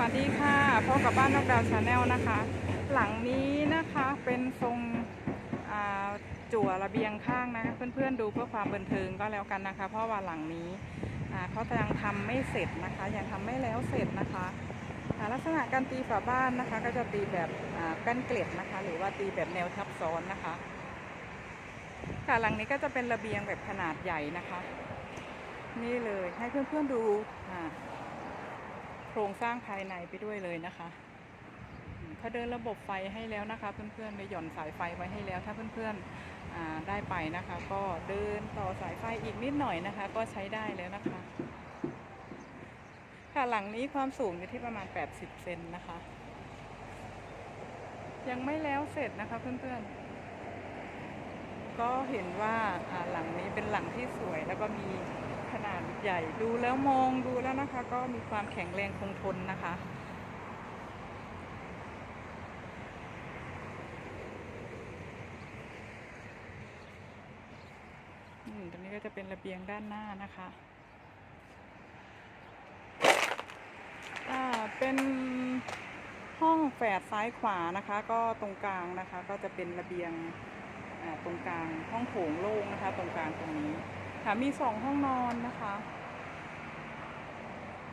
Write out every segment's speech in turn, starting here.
วัสดีค่ะพบกับบ้านนกดาวชาแนลนะคะ หลังนี้นะคะเป็นทรงจั่วระเบียงข้างนะเพื่อนๆดูเพื่อความบันเทิงก็แล้วกันนะคะ เพราะว่าหลังนี้อ่าเขายังทำไม่เสร็จนะคะ ยังทำไม่แล้วเสร็จนะคะลักษณะการตีฝาบ้านนะคะ ก็จะตีแบบอ่ากั้นเกล็ดนะคะ หรือว่าตีแบบแนวทับซ้อนนะคะค่ะหลังนี้ก็จะเป็นระเบียงแบบขนาดใหญ่นะคะ นี่เลยให้เพื่อนๆดูอ่า โครงสร้างภายในไปด้วยเลยนะคะเขาเดินระบบไฟให้แล้วนะคะ เพื่อนๆได้หย่อนสายไฟไว้ให้แล้ว ถ้าเพื่อนๆได้ไปนะคะ ก็เดินต่อสายไฟอีกนิดหน่อยนะคะ ก็ใช้ได้แล้วนะคะ ค่ะหลังนี้ความสูงอยู่ที่ประมาณ 80 เซนนะคะ ยังไม่แล้วเสร็จนะคะเพื่อนๆ ก็เห็นว่าหลังนี้เป็นหลังที่สวยแล้วก็มี ใหญ่ดูแล้วมองดูแล้วนะคะ ก็มีความแข็งแรงคงทนนะคะ อืมตรงนี้ก็จะเป็นระเบียงด้านหน้านะคะอ่าเป็นห้องแฝดซ้ายขวานะคะ ก็ตรงกลางนะคะ ก็จะเป็นระเบียงอ่าตรงกลางห้องโถงโล่งนะคะ ตรงกลางตรงนี้ ค่ะมีสองห้องนอนนะคะ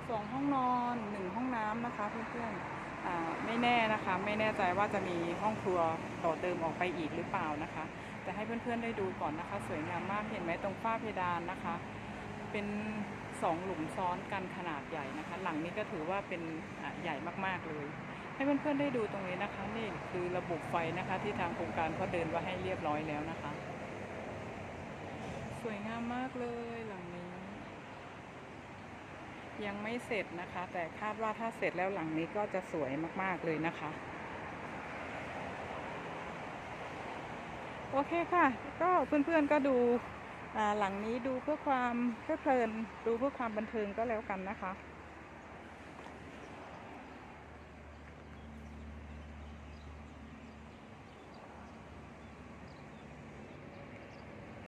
สองห้องนอนหนึ่งห้องน้ำนะคะเพื่อนๆไม่แน่นะคะ ไม่แน่ใจว่าจะมีห้องครัวต่อเติมออกไปอีกหรือเปล่านะคะ แต่ให้เพื่อนๆได้ดูก่อนนะคะ สวยงามมากเห็นไหมตรงฝ้าเพดานนะคะ เป็นสองหลุมซ้อนกันขนาดใหญ่นะคะ หลังนี้ก็ถือว่าเป็นใหญ่มากๆเลย ให้เพื่อนๆได้ดูตรงนี้นะคะ นี่คือระบบไฟนะคะ ที่ทางโครงการเขาเดินไว้ให้เรียบร้อยแล้วนะคะามมากเลยหลังนี้ ยังไม่เสร็จนะคะ แต่คาดว่าถ้าเสร็จแล้วหลังนี้ก็จะสวยมากๆเลยนะคะ โอเคค่ะ ก็เพื่อนๆก็ดูหลังนี้ดูเพื่อความเพลิดเพลิน ดูเพื่อความบันเทิงก็แล้วกันนะคะ